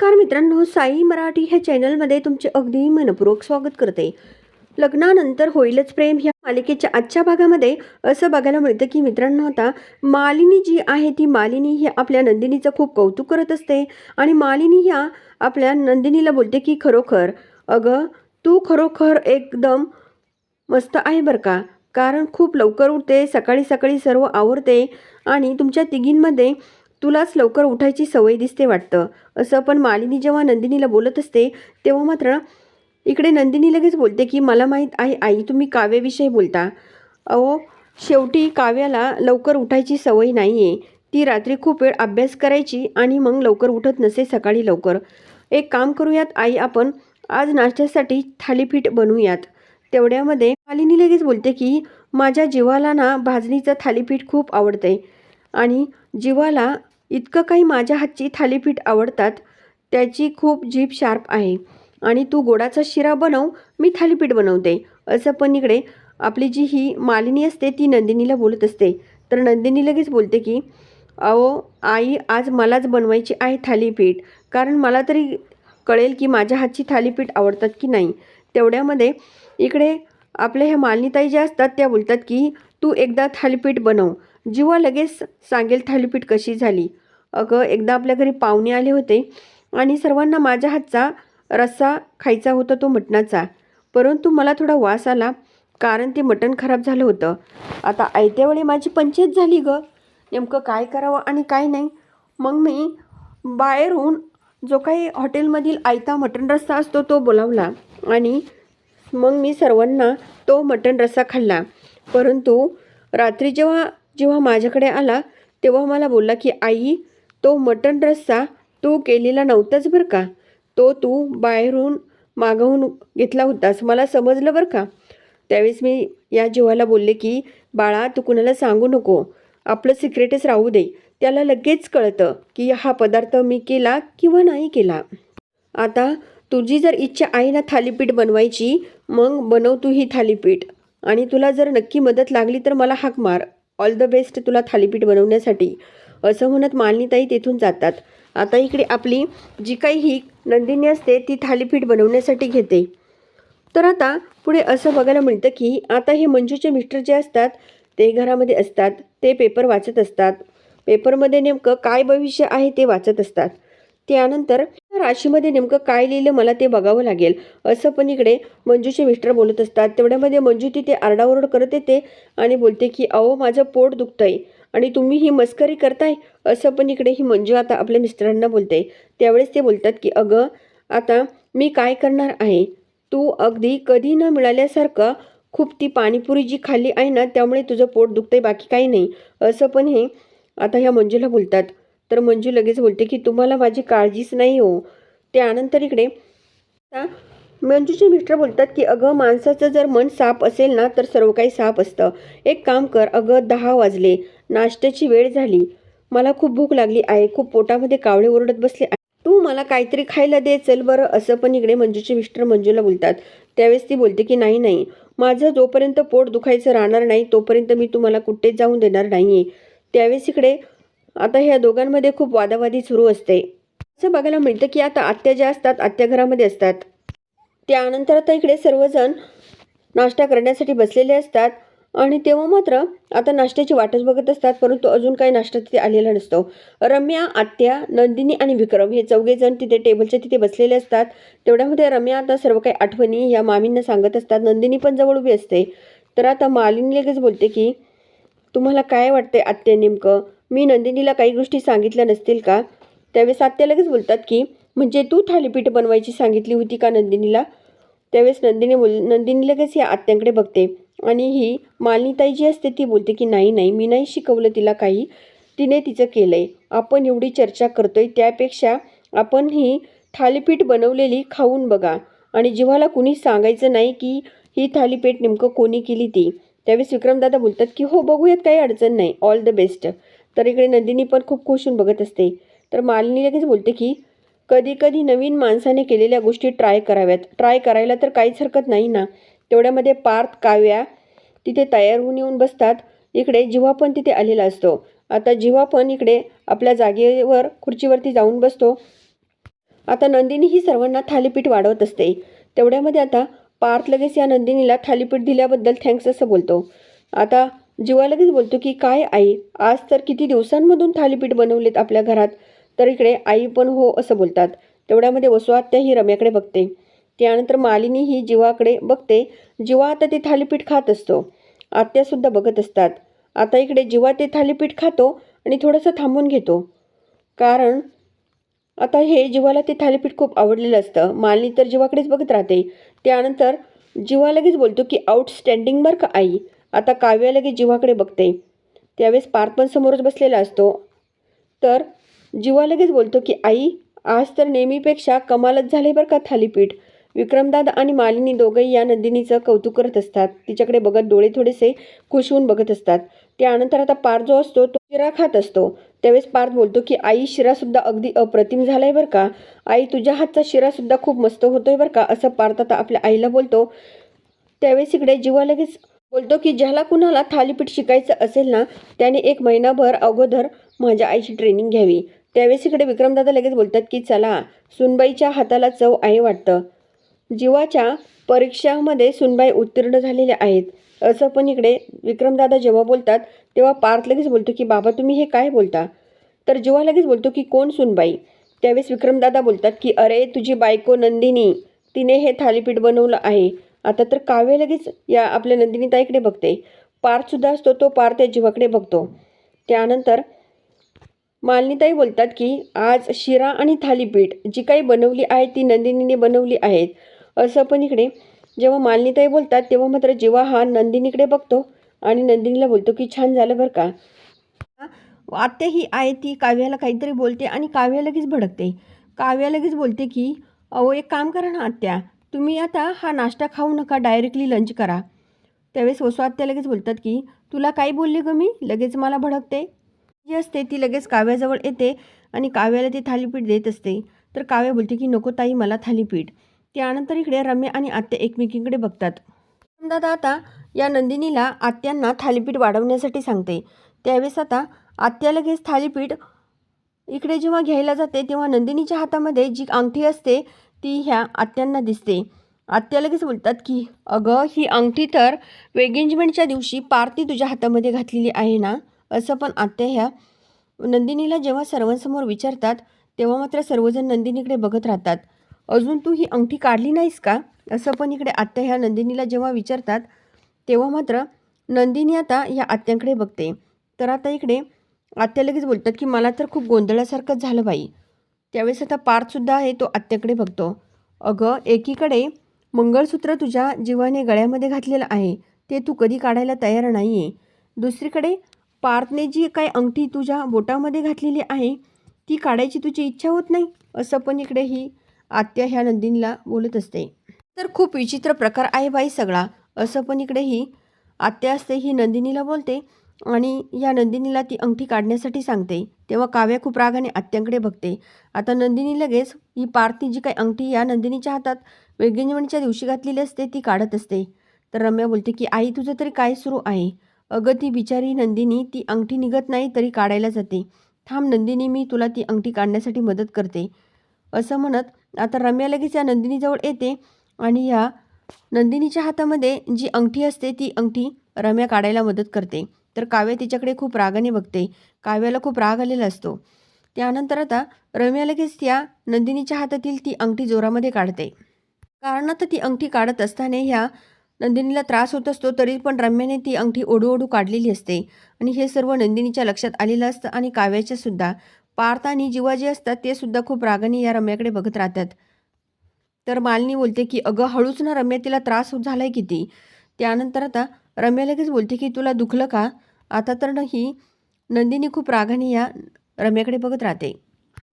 नमस्कार मित्रांनो साई मराठी ह्या चॅनलमध्ये तुमचे अगदी मनपूर्वक स्वागत करते. लग्नानंतर होईलच प्रेम ह्या मालिकेच्या आजच्या भागामध्ये. असं बघायला मिळतं की मित्रांनो आता मालिनी जी आहे ती मालिनी ही आपल्या नंदिनीचं खूप कौतुक करत असते. आणि मालिनी ह्या आपल्या नंदिनीला बोलते की खरोखर अगं तू खरोखर एकदम मस्त आहे बरं का? कारण खूप लवकर उठते सकाळी सकाळी सर्व आवरते आणि तुमच्या तिघींमध्ये तुलाच लवकर उठायची सवय दिसते वाटतं. असं पण मालिनी जेव्हा नंदिनीला बोलत असते तेव्हा मात्र इकडे नंदिनी लगेच बोलते की मला माहीत आहे आई तुम्ही काव्याविषयी बोलता. अहो शेवटी काव्याला लवकर उठायची सवय नाही आहे ती रात्री खूप वेळ अभ्यास करायची आणि मग लवकर उठत नसे सकाळी लवकर. एक काम करूयात आई आपण आज नाश्त्यासाठी थालीपीठ बनवूयात. तेवढ्यामध्ये मालिनी लगेच बोलते की माझ्या जीवाला ना भाजणीचं थालीपीठ खूप आवडते आणि जीवाला इतकं काही माझ्या हातची थालीपीठ आवडतात त्याची खूप जीभ शार्प आहे. आणि तू गोडाचा शिरा बनव मी थालीपीठ बनवते. असं पण इकडे आपली जी ही मालिनी असते ती नंदिनीला बोलत असते. तर नंदिनी लगेच बोलते की अहो आई आज मलाच बनवायची आहे थालीपीठ. कारण मला तरी कळेल की माझ्या हातची थालीपीठ आवडतात की नाही. तेवढ्यामध्ये इकडे आपल्या ह्या मालिनीताई ज्या असतात त्या बोलतात की तू एकदा थालीपीठ बनव. जीवा लगेच सांगेल थालीपीठ कशी झाली. अगं एकदा आपल्या घरी पाहुणे आले होते आणि सर्वांना माझ्या हातचा रस्सा खायचा होता तो मटणाचा. परंतु मला थोडा वास आला कारण ते मटण खराब झालं होतं. आता आयत्यावेळी माझी पंचायत झाली गं. नेमकं काय करावं आणि काय नाही. मग मी बाहेरून जो काही हॉटेलमधील आयता मटण रस्सा असतो तो बोलावला आणि मग मी सर्वांना तो मटण रस्सा खाल्ला. परंतु रात्री जेव्हा जेव्हा माझ्याकडे आला तेव्हा मला बोलला की आई तो मटण रस्सा तू केलेला नव्हताच बरं का? तो तू बाहेरून मागवून घेतला होतास मला समजलं बरं का? त्यावेळेस मी या जीवाला बोलले की बाळा तू कुणाला सांगू नको. आपलं सिक्रेटच राहू दे. त्याला लगेच कळतं की हा पदार्थ मी केला किंवा नाही केला. आता तुझी जर इच्छा आहे ना थालीपीठ बनवायची मग बनव तू ही थालीपीठ. आणि तुला जर नक्की मदत लागली तर मला हाक मार. ऑल द बेस्ट तुला थालीपीठ बनवण्यासाठी. असं म्हणत मालिनीताई तेथून जातात. आता इकडे आपली जी काही ही नंदिनी असते ती थालीपीठ बनवण्यासाठी घेते. तर आता पुढे असं बघायला मिळतं की आता हे मंजूचे मिस्टर जे असतात ते घरामध्ये असतात ते पेपर वाचत असतात. पेपरमध्ये नेमकं काय भविष्य आहे ते वाचत असतात. त्यानंतर राशीमध्ये नेमकं काय लिहिलं मला ते बघावं लागेल. असं पण इकडे मंजूचे मिस्टर बोलत असतात. तेवढ्यामध्ये मंजू तिथे आरडाओरड करत येते आणि बोलते की अहो माझं पोट दुखतंय आणि तुम्ही ही मस्करी करताय? असं पण इकडे ही मंजू आता आपल्या मिस्टरांना बोलते. त्यावेळेस ते बोलतात की अगं आता मी काय करणार आहे? तू अगदी कधी न मिळाल्यासारखं खूप ती पाणीपुरी जी खाल्ली आहे ना त्यामुळे तुझं पोट दुखतंय बाकी काही नाही. असं पण हे आता ह्या मंजूला बोलतात. तर मंजू लगेच बोलते की तुम्हाला माझी काळजीच नाही हो. त्यानंतर इकडे मंजूचे मिस्टर बोलतात की अगं माणसाचं जर मन साप असेल ना तर सर्व काही साप असतं. एक काम कर अगं दहा वाजले नाश्त्याची वेळ झाली. मला खूप भूक लागली आहे खूप पोटामध्ये कावळे ओरडत बसले तू मला काहीतरी खायला दे चल बरं. असं पण इकडे मंजूचे मिस्टर मंजूला बोलतात. त्यावेळेस ती बोलते की नाही नाही. माझं जोपर्यंत पोट दुखायचं राहणार नाही तोपर्यंत मी तुम्हाला कुठेच जाऊन देणार नाही आहे त्यावेळेस इकडे आता ह्या दोघांमध्ये खूप वादावादी सुरू असते. असं बघायला मिळतं की आता आत्या ज्या असतात आत्या घरामध्ये असतात. त्यानंतर आता इकडे सर्वजण नाश्ता करण्यासाठी बसलेले असतात आणि तेव्हा मात्र आता नाश्त्याची वाटच बघत असतात परंतु अजून काही नाश्ता तिथे आलेला नसतो. रम्या आत्या नंदिनी आणि विक्रम हे चौघेजण तिथे टेबलच्या तिथे बसलेले असतात. तेवढ्यामध्ये रम्या आता सर्व काही आठवणी या मामींना सांगत असतात. नंदिनी पण जवळ उभी असते. तर आता मालिनी लगेच बोलते की तुम्हाला काय वाटते आत्या नेमकं? मी नंदिनीला काही गोष्टी सांगितल्या नसतील का? त्यावेळेस आत्या लगेच बोलतात की म्हणजे तू थालीपीठ बनवायची सांगितली होती का नंदिनीला? त्यावेळेस नंदिनी बोल नंदिनी लगेच या आत्यांकडे बघते आणि ही मालिनीताई जी असते ती बोलते की नाही नाही मी नाही शिकवलं तिला काही. तिने तिचं केलं आहे आपण एवढी चर्चा करतोय त्यापेक्षा आपण ही थालीपीठ बनवलेली खाऊन बघा. आणि जीवाला कुणी सांगायचं नाही की ही थालीपीठ नेमकं कोणी केली ती. त्यावेळेस विक्रमदादा बोलतात की हो बघूयात काही अडचण नाही. All the best. तर इकडे नंदिनी पण खूप खुश होऊन बघत असते. तर मालिनी लगेच बोलते की कधी कधी नवीन माणसाने केलेल्या गोष्टी ट्राय कराव्यात. ट्राय करायला तर काहीच हरकत नाही ना. तेवढ्यामध्ये पार्थ काव्या तिथे तयार होऊन येऊन बसतात. इकडे जिव्हा पण तिथे आलेला असतो. आता जिव्हा पण इकडे आपल्या जागेवर खुर्चीवरती जाऊन बसतो. आता नंदिनी ही सर्वांना थालीपीठ वाढवत असते. तेवढ्यामध्ये आता पार्थ लगेच या नंदिनीला थालीपीठ दिल्याबद्दल थँक्स असं बोलतो. आता जीवा लगेच बोलतो की काय आई आज तर किती दिवसांमधून थालीपीठ बनवलेत आपल्या घरात? तर इकडे आई पण हो असं बोलतात. तेवढ्यामध्ये वसुआत्या ही रम्याकडे बघते. त्यानंतर मालिनी ही जीवाकडे बघते. जीवा आता ते थालीपीठ खात असतो. आत्यासुद्धा बघत असतात. आता इकडे जीवा ते थालीपीठ खातो आणि थोडंसं थांबून घेतो. कारण आता हे जीवाला ते थालीपीठ खूप आवडलेलं असतं. मालिनी तर जीवाकडेच बघत राहते. त्यानंतर जीवा लगेच बोलतो की आउटस्टँडिंग बरं का आई? आता काव्या लगेच जीवाकडे बघते. त्यावेळेस पार्थ पण समोरच बसलेला असतो. तर जीवा लगेच बोलतो की आई आज तर नेहमीपेक्षा कमालच झाले बरं का थालीपीठ. विक्रमदादा आणि मालिनी दोघंही या नंदिनीचं कौतुक करत असतात. तिच्याकडे बघत डोळे थोडेसे खुश होऊन बघत असतात. त्यानंतर आता पार्थ जो असतो तो शिरा खात असतो. त्यावेळेस पार्थ बोलतो की आई शिरासुद्धा अगदी अप्रतिम झालाय बरं का. आई तुझ्या हातचा शिरासुद्धा खूप मस्त होतोय बरं का असं पार्थ आता आपल्या आईला बोलतो. त्यावेळेस इकडे जीवा लगेच बोलतो की ज्याला कुणाला थालीपीठ शिकायचं असेल ना त्याने एक महिनाभर अगोदर माझ्या आईची ट्रेनिंग घ्यावी. त्यावेळेस इकडे विक्रमदादा लगेच बोलतात की चला सुनबाईच्या हाताला चव आहे वाटतं. जीवाच्या परीक्षामध्ये सुनबाई उत्तीर्ण झालेल्या आहेत. असं पण इकडे विक्रमदादा जेव्हा बोलतात तेव्हा पार्थ लगेच बोलतो की बाबा तुम्ही हे काय बोलता? तर जीवा लगेच बोलतो की कोण सुनबाई? त्यावेळेस विक्रमदादा बोलतात की अरे तुझी बायको नंदिनी तिने हे थालीपीठ बनवलं आहे. आता तर काव्य लगेच या आपल्या नंदिनीताईकडे बघते. पार्थसुद्धा असतो तो पार्थ या जीवाकडे बघतो. त्यानंतर मालिनीताई बोलतात की आज शिरा आणि थालीपीठ जी काही बनवली आहे ती नंदिनीने बनवली आहेत. असं पण इकडे जेव्हा मालिनीताई बोलतात तेव्हा मात्र जेव्हा हा नंदिनीकडे बघतो आणि नंदिनीला बोलतो की छान झालं बरं का? आत्या ही आहे ती काव्याला काहीतरी बोलते आणि काव्या लगेच भडकते. काव्या लगेच बोलते की अहो एक काम करा ना आत्या. तुम्ही आता हा नाश्ता खाऊ नका डायरेक्टली लंच करा. त्यावेळेस वसू आत्या लगेच बोलतात की तुला काय बोलली ग मी? लगेच मला भडकते. जी असते ती लगेच काव्याजवळ येते आणि काव्याला ती थालीपीठ देत असते. तर काव्या बोलते की नको ताई मला थालीपीठ. त्यानंतर इकडे रम्या आणि आत्या एकमेकींकडे बघतात. दादा आता या नंदिनीला आत्यांना थालीपीठ वाढवण्यासाठी सांगते. त्यावेळेस आता आत्या लगेच थालीपीठ इकडे जेव्हा घ्यायला जाते तेव्हा नंदिनीच्या हातामध्ये जी अंगठी असते ती ह्या आत्यांना दिसते. आत्या लगेच बोलतात की अगं ही अंगठी तर एंगेजमेंटच्या दिवशी पार्टी तुझ्या हातामध्ये घातलेली आहे ना? असं पण आत्या ह्या नंदिनीला जेव्हा सर्वांसमोर विचारतात तेव्हा मात्र सर्वजण नंदिनीकडे बघत राहतात. अजून तू ही अंगठी काढली नाहीस का? असं पण इकडे आत्या ह्या नंदिनीला जेव्हा विचारतात तेव्हा मात्र नंदिनी आता ह्या आत्यांकडे बघते. तर आता इकडे आत्या लगेच बोलतात की मला तर खूप गोंधळासारखंच झालं बाई. त्यावेळेस आता पार्थसुद्धा आहे तो आत्याकडे बघतो. अगं एकीकडे मंगळसूत्र तुझ्या जीवाने गळ्यामध्ये घातलेलं आहे. ते तू कधी काढायला तयार नाही आहे दुसरीकडे पार्थने जी काही अंगठी तुझ्या बोटामध्ये घातलेली आहे ती काढायची तुझी इच्छा होत नाही? असं पण इकडे ही आत्या ह्या नंदिनीला बोलत असते. तर खूप विचित्र प्रकार आहे बाई सगळा. असं पण इकडे ही आत्या असते ही नंदिनीला बोलते. आणि या नंदिनीला ती अंगठी काढण्यासाठी सांगते. तेव्हा काव्या खूप रागाने आत्यांकडे बघते. आता नंदिनी लगेच ही पार्थी जी काही अंगठी या नंदिनीच्या हातात वेगेंजवणीच्या दिवशी घातलेली असते ती काढत असते. तर रम्या बोलते की आई तुझं तरी काय सुरू आहे? अगं ती बिचारी नंदिनी ती अंगठी निघत नाही तरी काढायला जाते. थांब नंदिनी मी तुला ती अंगठी काढण्यासाठी मदत करते. असं म्हणत आता रम्या लगेच या नंदिनीजवळ येते आणि ह्या नंदिनीच्या हातामध्ये जी अंगठी असते ती अंगठी रम्या काढायला मदत करते. तर काव्या तिच्याकडे खूप रागाने बघते. काव्याला खूप राग आलेला असतो. त्यानंतर आता रम्या लगेच त्या नंदिनीच्या हातातील ती अंगठी जोरामध्ये काढते. कारण आता ती अंगठी काढत असताना ह्या नंदिनीला त्रास होत असतो तरी पण रम्याने ती अंगठी ओढू ओढू काढलेली असते. आणि हे सर्व नंदिनीच्या लक्षात आलेलं असतं आणि काव्याच्या सुद्धा. पार्थ आणि जीवा जे असतात ते सुद्धा खूप रागाने या रम्याकडे बघत राहतात. तर मालिनी बोलते की अगं हळूच ना रम्या तिला त्रास होत झालाय किती? त्यानंतर आता रम्या लगेच बोलते की तुला दुखलं का? आता तर न ही नंदिनी खूप रागाने या रम्याकडे बघत राहते.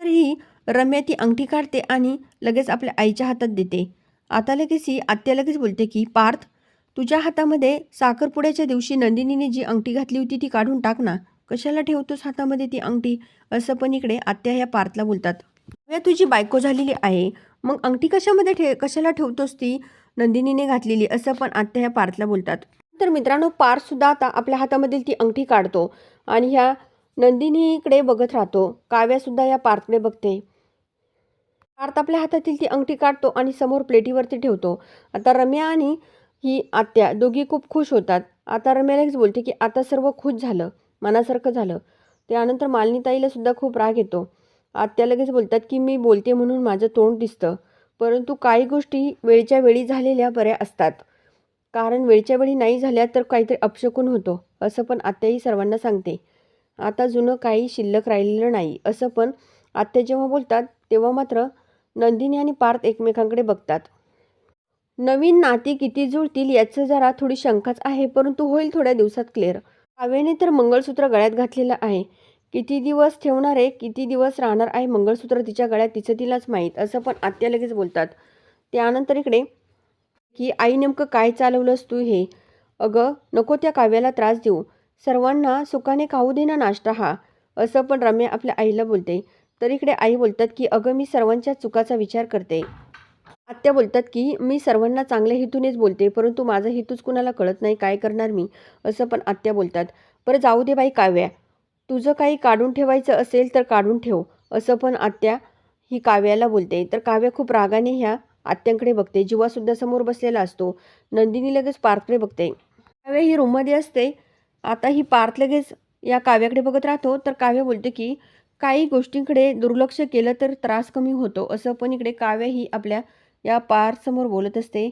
तर ही रम्या ती अंगठी काढते आणि लगेच आपल्या आईच्या हातात देते. आता लगेच ही आत्या लगेच बोलते की पार्थ तुझ्या हातामध्ये साखरपुड्याच्या दिवशी नंदिनीने जी अंगठी घातली होती ती काढून टाक ना. कशाला ठेवतोस हातामध्ये ती अंगठी? असं पण इकडे आत्या ह्या पार्थला बोलतात. रम्या तुझी बायको झालेली आहे. मग अंगठी कशामध्ये ठे कशाला ठेवतोस ती? नंदिनीने घातलेली असं पण आत्या ह्या पार्थला बोलतात. तर मित्रांनो पारसुद्धा आता आपल्या हातामधील ती अंगठी काढतो आणि ह्या नंदिनीकडे बघत राहतो. काव्यासुद्धा या पार्थकडे बघते. पार्थ आपल्या हातातील ती अंगठी काढतो आणि समोर प्लेटीवरती ठेवतो. आता रम्या आणि ही आत्या दोघी खूप खुश होतात. आता रम्या लगेच बोलते की आता सर्व खुश झालं मनासारखं झालं. त्यानंतर मालिनीताईला सुद्धा खूप राग येतो. आत्या लगेच बोलतात की मी बोलते म्हणून माझं तोंड दिसतं परंतु काही गोष्टी वेळच्या वेळी झालेल्या बऱ्या असतात. कारण वेळच्या वेळी नाही झाल्या तर काहीतरी अपशकून होतो असं पण आत्याही सर्वांना सांगते. आता जुनं काही शिल्लक राहिलेलं नाही असं पण आत्या जेव्हा बोलतात तेव्हा मात्र नंदिनी आणि पार्थ एकमेकांकडे बघतात. नवीन नाती किती जुळतील याचं जरा थोडी शंकाच आहे परंतु होईल थोड्या दिवसात क्लिअर. काव्याने तर मंगळसूत्र गळ्यात घातलेलं आहे. किती दिवस ठेवणार आहे किती दिवस राहणार आहे मंगळसूत्र तिच्या गळ्यात तिचं तिलाच माहीत असं पण आत्या लगेच बोलतात. त्यानंतर इकडे की आई नेमकं काय चालवलंस तू हे? अगं नको त्या काव्याला त्रास देऊ. सर्वांना सुखाने खाऊ दे ना नाश्ता हा. असं पण रम्या आपल्या आईला बोलते. तर इकडे आई बोलतात की अगं मी सर्वांच्या चुकाचा विचार करते. आत्या बोलतात की मी सर्वांना चांगल्या हेतूनेच बोलते परंतु माझा हेतूच कुणाला कळत नाही काय करणार मी? असं पण आत्या बोलतात. बरं जाऊ दे बाई काव्या. तुझं काही काढून ठेवायचं असेल तर काढून ठेव. असं पण आत्या ही काव्याला बोलते. तर काव्या खूप रागाने ह्या आत्यांकडे बघते जीवासुद्धा समोर बसलेला असतो. नंदिनी लगेच पार्थकडे बघते. काव्य ही रूममध्ये असते. आता ही पार्थ लगेच या काव्याकडे बघत राहतो. तर काव्य बोलते की काही गोष्टींकडे दुर्लक्ष केलं तर त्रास कमी होतो. असं पण इकडे काव्य ही आपल्या या पार्थसमोर बोलत असते.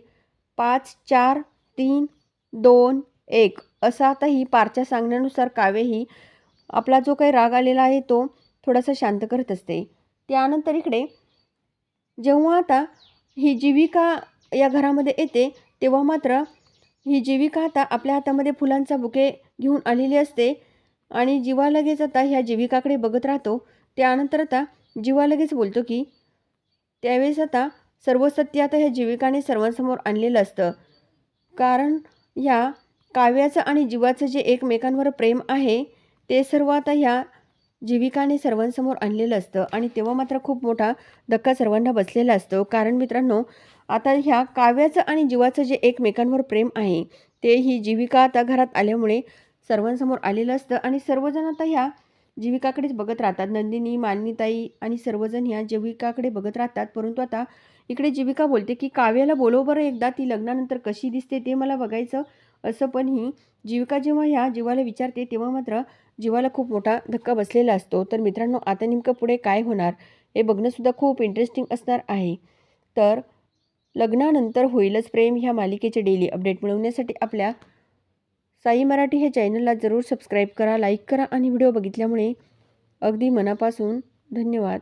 पाच चार तीन दोन एक. असं आता ही पारच्या सांगण्यानुसार काव्य ही आपला जो काही राग आलेला आहे तो थोडासा शांत करत असते. त्यानंतर इकडे जेव्हा आता ही जीविका या घरामध्ये येते तेव्हा मात्र ही जीविका आता आपल्या हातामध्ये फुलांचा बुके घेऊन आलेली असते आणि जीवा लगेच आता ह्या जीविकाकडे बघत राहतो. त्यानंतर आता जीवा लगेच बोलतो की त्यावेळेस आता सर्व सत्य आता ह्या जीविकाने सर्वांसमोर आणलेलं असतं. कारण ह्या काव्याचं आणि जीवाचं जे एकमेकांवर प्रेम आहे ते सर्व आता ह्या जीविकाने सर्वांसमोर आणलेलं असतं आणि तेव्हा मात्र खूप मोठा धक्का सर्वांना बसलेला असतो. कारण मित्रांनो आता ह्या काव्याचं आणि जीवाचं जे एकमेकांवर प्रेम आहे ते ही जीविका आता घरात आल्यामुळे सर्वांसमोर आलेलं असतं आणि सर्वजण आता ह्या जीविकाकडेच बघत राहतात. नंदिनी मान्यताई आणि सर्वजण ह्या जीविकाकडे बघत राहतात. परंतु आता इकडे जीविका बोलते की काव्याला बोलव बरं एकदा ती लग्नानंतर कशी दिसते ते मला बघायचं असं पण ही जीविका जेव्हा ह्या जीवाला विचारते तेव्हा मात्र जीवाला खूप मोठा धक्का बसलेला असतो. तर मित्रांनो आता नेमकं पुढे काय होणार हे बघणंसुद्धा खूप इंटरेस्टिंग असणार आहे. तर लग्नानंतर होईलच प्रेम ह्या मालिकेचे डेली अपडेट मिळवण्यासाठी आपल्या साई मराठी हे चॅनलला जरूर सबस्क्राईब करा लाईक करा आणि व्हिडिओ बघितल्यामुळे अगदी मनापासून धन्यवाद.